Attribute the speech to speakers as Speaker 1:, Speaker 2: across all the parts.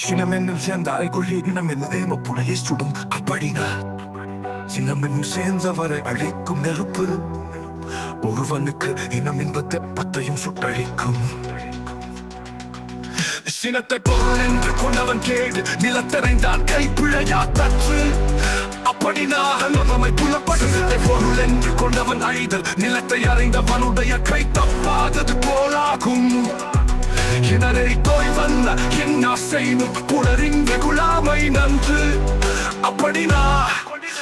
Speaker 1: சினம் என்னும் சேர்ந்தால் கொள்ளி இனம் என்னும் புனையை சுடும் அப்படினா சினம் என்னும் சேர்ந்தவரை அழைக்கும் நெருப்பு. ஒருவனுக்கு இனம் என்பது பத்தையும் சுட்டழிக்கும். சினத்தை பொருள் என்று கொண்டவன் கேடு நிலத்தரைந்தான் கைப்பிழையா தற்று. அப்படி நாகலமை புலப்படுவதை பொருள் என்று கொண்டவன் அழிதல் நிலத்தை அறிந்தவனுடைய கை தப்பாதது போலாகும். தோய் வந்த என்ன செய்யும் புலரின் வெகுளாமை நன்று. அப்படினா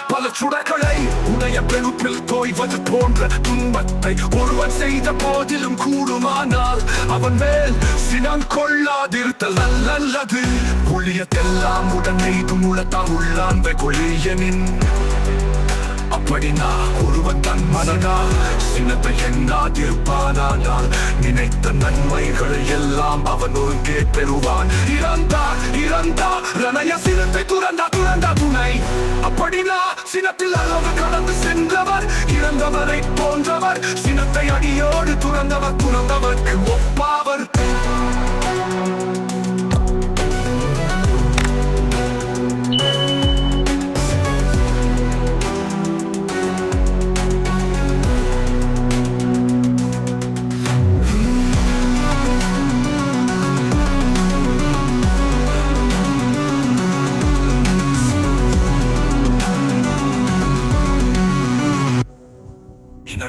Speaker 1: பல சுடர்களை உடைய பெருப்பில் தோய்வது போன்ற துன்பத்தை ஒருவன் செய்த போதிலும் கூடுமானால் அவன் மேல் சினம் கொள்ளாதிருத்தல் நல்லது புளியத்தெல்லாம் உடனே நெய்து முழத்தான் உள்ளான் வெகுளியனின். அப்படினா ஒருவன் தன் மனதா சின்னத்தை எண்ணாதிருப்பானால் நினைத்த நன்மைகளை எல்லாம் அவன் ஒருங்கே பெறுவான். இறந்தா இறந்தா ரணய சினத்தை துறந்தா துறந்தா துணை. அப்படினா சினத்தில் அளவு கடந்து சென்றவர் இறந்தவரை போன்றவர். சினத்தை அடியோடு துறந்தவர் துறந்தவர்க்கு ஒப்பாவர்.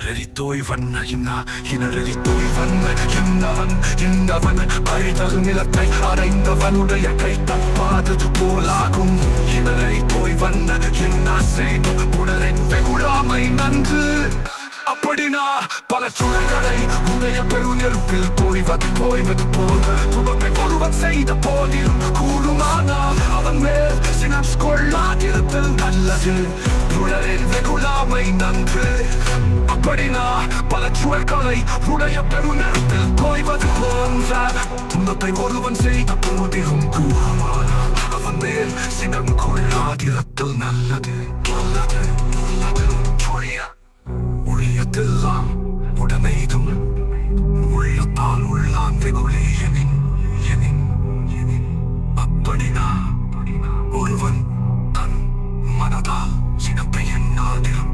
Speaker 1: இனரறி இன்னா என்ன இனரறி தோய்வன் என்னவன் என்னவன் அழைத்தல் நிலத்தை அடைந்தவனுடைய கை தப்பாதது போலாகும் இனரறி தோய்வன் என்ன செய்தும் உடலின் வெகுழாமை நன்று அப்படினா பல சுழல்களை உடைய பெருநெருப்பில் போய்வது போய்வது போல் துவக்கை ஒருவன் செய்த போதிலும் கூடுமானால் அவன் மேல் சினம் கொள்ளாதிருத்தல் நல்லது புழலில் வெகுளாமை நன்று அப்படினா பல சுழல்களை உடைய பெருநெருப்பில் போய்வது போன்ற துன்பத்தை ஒருவன் செய்த போதிலும் கூடுமானால் அவன் மேல் சினம் கொள்ளாதிருத்தல் நல்லது நல்லது நல்லது பொழிய ஒழியத்தெல்லாம் உடமைதும் உள்ளத்தால் உள்ளான் வெகுளே எனின் எனின் எனின் அப்படினா ஒருவன் தன் மனதால் சினப்பை எண்ணாதிருப்பானானால்